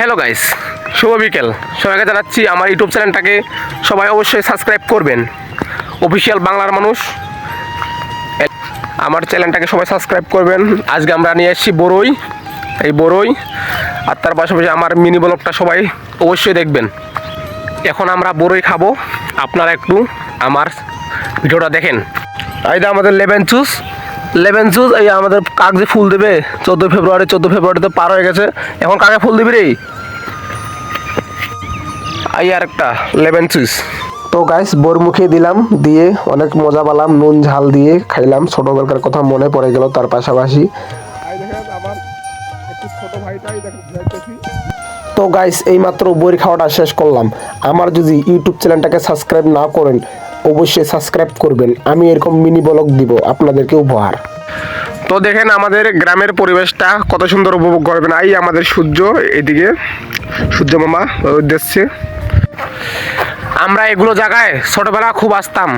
Hello guys শুভ বিকেল। সবাইকে জানাচ্ছি আমার ইউটিউব চ্যানেলটাকে সবাই অবশ্যই সাবস্ক্রাইব করবেন। অফিসিয়াল বাংলার মানুষ। আমার চ্যানেলটাকে সবাই সাবস্ক্রাইব করবেন। আজকে আমরা নিয়ে এসেছি বড়ই এই বড়ই আর তার পাশাপাশি আমার মিনি ব্লগটা সবাই অবশ্যই দেখবেন। এখন আমরা বড়ই খাব। আপনারা একটু আমার ভিডিওটা দেখেন। যে আমাদের লেবেন চুজ লেবেন চুজ এই আমাদের কাক যে ফুল দেবে চোদ্দ ফেব্রুয়ারি চোদ্দ ফেব্রুয়ারি তো পার হয়ে গেছে। এখন কাকে ফুল দিবি রে? এই আর একটা লেবেন চুজ তো গাইস বোর মুখে দিলাম, দিয়ে অনেক মজা পেলাম, নুন, ঝাল দিয়ে খাইলাম। ছোটবেলাকার কথা মনে পড়ে গেল, তার পাশাপাশি। তো গাইস এইমাত্র বই খাওয়াটা শেষ করলাম। আমার যদি ইউটিউব চ্যানেলটাকে সাবস্ক্রাইব না করেন অবশ্যই সাবস্ক্রাইব করবেন। আমি এরকম মিনি ব্লগ দিব আপনাদেরকে উপহার। তো দেখেন আমাদের গ্রামের পরিবেশটা কত সুন্দর উপভোগ করবেন। এই আমাদের সূর্য এদিকে। সূর্য মামা উদ্দেশ্যে আমরা এগুলো জায়গায় ছোটবেলা খুব আসতাম।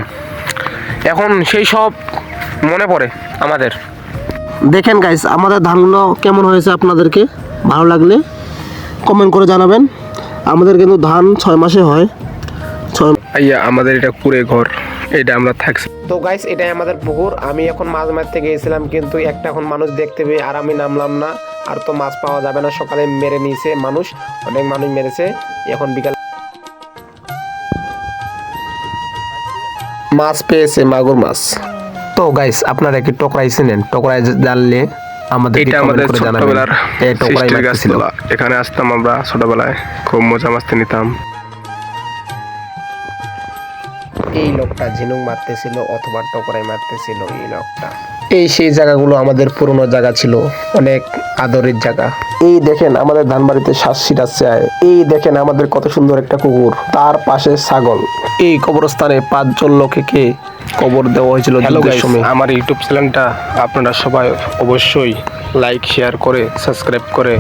এখন সেই সব মনে পড়ে আমাদের। দেখেন গাইস আমাদের ধানগুলো কেমন হয়েছে আপনাদেরকে? ভালো লাগলে কমেন্ট করে জানাবেন। আমাদের কিন্তু ধান ছয় মাসে হয়। আইয়া আমাদের এটা কুড়ে ঘর। এটা আমরা থাকছি তো গাইস এটাই আমাদের পুকুর। আমি এখন মাছ মারতে গিয়েছিলাম কিন্তু একটা এখন মানুষ দেখতে পেয়ে আর আমি নামলাম না। আর তো মাছ পাওয়া যাবে না সকালে মেরে নিয়েছে মানুষ। অনেক মানুষ মেরেছে। এখন বিকাল মাছ পেয়েছে মাগুর মাছ। তো গাইস আপনারা কি টকরাই চিনেন। টকরাই জানলে আমাদের এটা আমাদের ছোটবেলার এই টকরাই সৃষ্টির মাছ ছিল। এখানে আসতাম আমরা ছোটবেলায়। খুব মজা মাস্তি নিতাম। এই লোকটা ঝিনুক মারতেছিল অথবা টকরাই মারতেছিল এই লোকটা। এই সেই জায়গাগুলো আমাদের পুরনো জায়গা ছিল অনেক আদরের জায়গা। এই দেখেন আমাদের ধানবাড়িতে শ্বাস ছিটাচ্ছে এই দেখেন আমাদের কত সুন্দর একটা কুকুর তার পাশে ছাগল। এই কবরস্থানে পাঁচজন লোককে কবর দেওয়া হয়েছিল আমার ইউটিউব চ্যানেলটা আপনারা সবাই অবশ্যই লাইক শেয়ার করে সাবস্ক্রাইব করে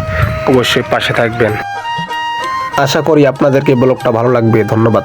অবশ্যই পাশে থাকবেন। আশা করি আপনাদেরকে ব্লগটা ভালো লাগবে ধন্যবাদ।